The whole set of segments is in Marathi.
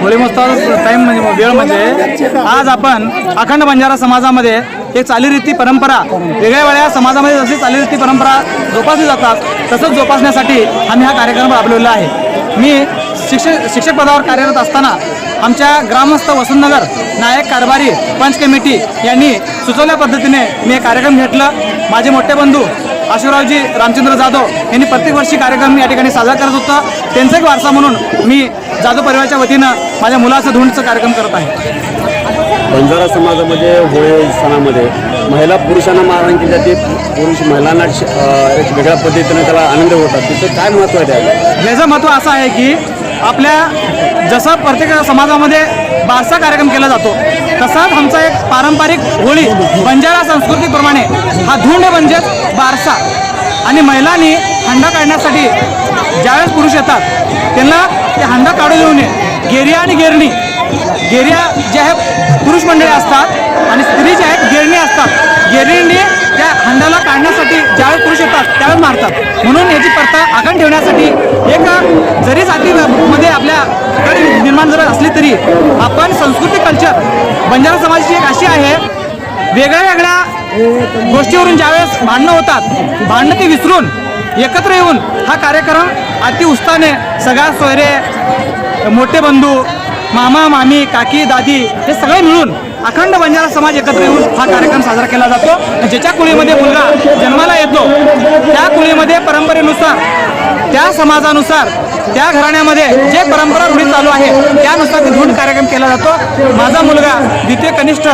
होळी महोत्सवाचा टाईम म्हणजे वेळ म्हणजे आज आपण अखंड बंजारा समाजामध्ये एक चालीरीती परंपरा वेगळ्या वेगळ्या समाजामध्ये जशी चालीरीती परंपरा जोपासली जातात तसंच जोपासण्यासाठी आम्ही हा कार्यक्रम राबवलेला आहे. मी शिक्षक शिक्षक पदावर कार्यरत असताना आमच्या ग्रामस्थ वसंतनगर नायक कारभारी पंच कमिटी यांनी सुचवल्या पद्धतीने मी हे कार्यक्रम घेतलं. माझे मोठे बंधू आशिवरावजी रामचंद्र जाधव यांनी प्रत्येक वर्षी कार्यक्रम या ठिकाणी साजरा करत होता. त्यांचा एक वारसा म्हणून मी जाधव परिवाराच्या वतीनं माझ्या मुलाचं धुंडचं कार्यक्रम करत आहे. बंजारा समाजामध्ये होळी सणामध्ये महिला पुरुषांना मारहाण केली जाते. पुरुष महिलांना एक वेगळ्या पद्धतीने त्याला आनंद होतात. तिथं काय महत्त्व आहे त्याला याचं महत्त्व असं आहे की आपल्या जसा प्रत्येक समाजामध्ये बारसा कार्यक्रम केला जातो तसाच आमचा एक पारंपरिक होळी बंजारा संस्कृतीप्रमाणे हा धुंड म्हणजेच बारसा. आणि महिलांनी हंडा काढण्यासाठी ज्यावेळेस पुरुष येतात त्यांना ते हंडा काढू देऊ नये. गेरिया आणि गेरणी. गेरिया जे करण्यासाठी एक जरी जातीमध्ये आपल्या निर्माण जर असली तरी आपण संस्कृती कल्चर बंजारा समाजाची एक अशी आहे वेगळ्या वेगळ्या गोष्टीवरून ज्यावेळेस भांडणं होतात भांडणं ती विसरून एकत्र येऊन हा कार्यक्रम अति उत्साहाने सगळा सोयरे मोठे बंधू मामा मामी काकी दादी हे सगळे मिळून अखंड बंजारा समाज एकत्र येऊन हा कार्यक्रम साजरा केला जातो. ज्याच्या कुळीमध्ये मुलगा जन्माला येतो त्या कुळीमध्ये परंपरेनुसार त्या समाजानुसार त्या घराण्यामध्ये जे परंपरा रूढी चालू आहे त्यानुसार ते धुंड कार्यक्रम केला जातो. माझा मुलगा द्वितीय कनिष्ठ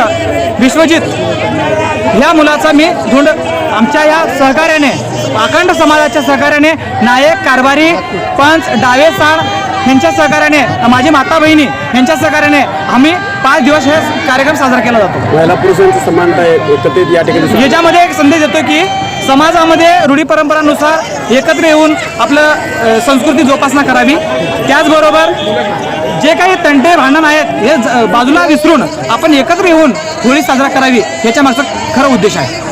विश्वजित ह्या मुलाचा मी धुंड आमच्या या सहकार्याने अखंड समाजाच्या सहकार्याने नायक कारभारी पंच डावे साळ यांच्या सहकार्याने माझी माता बहिणी यांच्या सहकार्याने आम्ही पाच दिवस हे कार्यक्रम साजरा केला जातो. महिला पुरुषांची समानता आहे एकत्रित या ठिकाणी याच्यामध्ये एक संदेश देतो की समाजामध्ये रूढी परंपरानुसार एकत्र येऊन आपलं संस्कृती जोपासना करावी. त्याचबरोबर जे काही तंटे भांडण आहेत हे ज- बाजूला विसरून आपण एकत्र येऊन होळी साजरा करावी याच्या मागचा खरा उद्देश आहे.